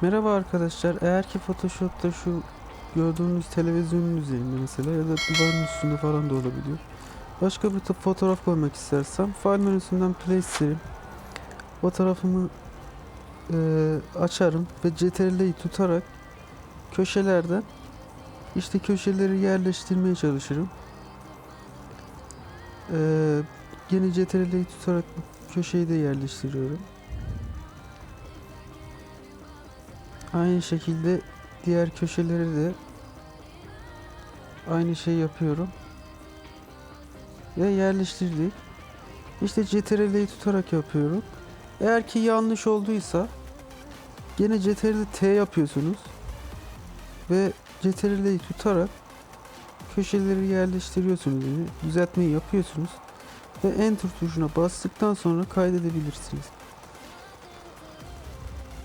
Merhaba arkadaşlar. Eğer ki Photoshop'ta şu gördüğünüz televizyonun üzerinde mesela ya da duvarın üstünde falan da olabiliyor. Başka bir tip fotoğraf koymak istersem file menüsünden place. Fotoğrafımı eee, açarım ve CTRL'yi tutarak köşelerden işte köşeleri yerleştirmeye çalışırım. Eee yine CTRL'yi tutarak köşeyi de yerleştiriyorum. Aynı şekilde diğer köşeleri de aynı şey yapıyorum. Ve yerleştirdik. İşte CTRL'yi tutarak yapıyorum. Eğer ki yanlış olduysa gene CTRL T yapıyorsunuz. Ve CTRL'yi tutarak köşeleri yerleştiriyorsunuz. Yani düzeltmeyi yapıyorsunuz. Ve Enter tuşuna bastıktan sonra kaydedebilirsiniz.